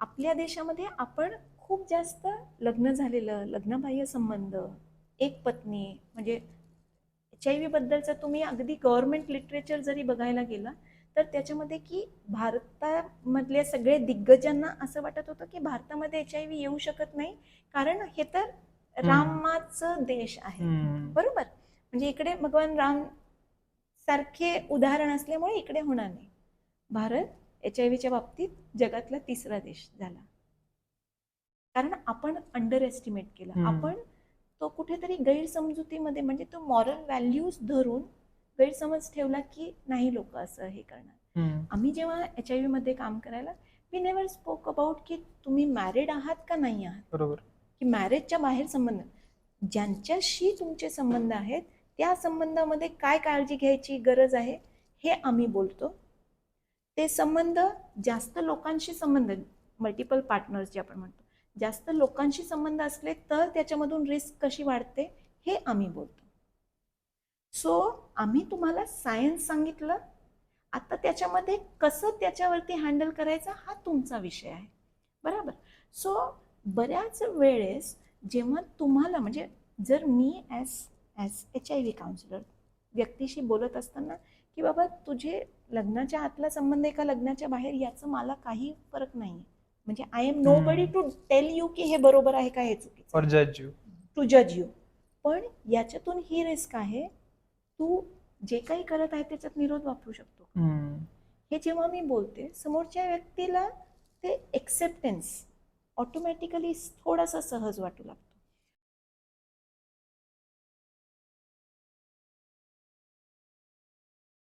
आपल्या देशामध्ये आपण खूप जास्त लग्न झालेलं लग्नबाह्य संबंध एक पत्नी म्हणजे एच आय व्ही बद्दलचं तुम्ही अगदी गव्हर्नमेंट लिटरेचर जरी बघायला गेला तर त्याच्यामध्ये की भारतामधल्या सगळे दिग्गजांना असं वाटत होतं की भारतामध्ये एच आय व्ही येऊ शकत नाही कारण हे तर रामाचं देश आहे. बरोबर? म्हणजे इकडे भगवान राम सारखे उदाहरण असल्यामुळे इकडे होणार नाही. भारत एच आय व्हीच्या बाबतीत जगातला तिसरा देश झाला. कारण आपण अंडर एस्टिमेट केला. आपण तो कुठेतरी गैरसमजुतीमध्ये म्हणजे तो मॉरल व्हॅल्यूज धरून गैरसमज ठेवला की नाही लोक असं हे करणार. आम्ही जेव्हा एच आय व्हीमध्ये काम करायला वी नेवर स्पोक अबाउट की तुम्ही मॅरिड आहात का नाही आहात. बरोबर. की मॅरेजच्या बाहेर संबंध. ज्यांच्याशी तुमचे संबंध आहेत त्या संबंधामध्ये काय काळजी घ्यायची गरज आहे हे आम्ही बोलतो. ते संबंध जास्त लोकांशी संबंध मल्टिपल पार्टनर्स जे आपण म्हणतो जास्त लोकांशी संबंध असले तर त्याच्यामधून रिस्क कशी वाढते हे आम्ही बोलतो. सो आम्ही तुम्हाला सायन्स सांगितलं. आता त्याच्यामध्ये कसं त्याच्यावरती हँडल करायचं हा तुमचा विषय आहे. बरोबर? सो बऱ्याच वेळेस जेव्हा तुम्हाला म्हणजे जर मी as as H I V counsellor व्यक्तीशी बोलत असताना की बाबा तुझे लग्नाच्या आतला संबंध आहे का लग्नाच्या बाहेर याचं मला काही फरक नाही म्हणजे I am nobody to tell you की हे बरोबर आहे का हे यू टू जज यू पण याच्यातून ही रिस्क आहे तू जे काही करत आहे त्याच्यात निरोध वापरू शकतो हे जेव्हा मी बोलते समोरच्या व्यक्तीला ते एक्सेप्टन्स ऑटोमॅटिकली थोडासा सहज वाटू लागतो.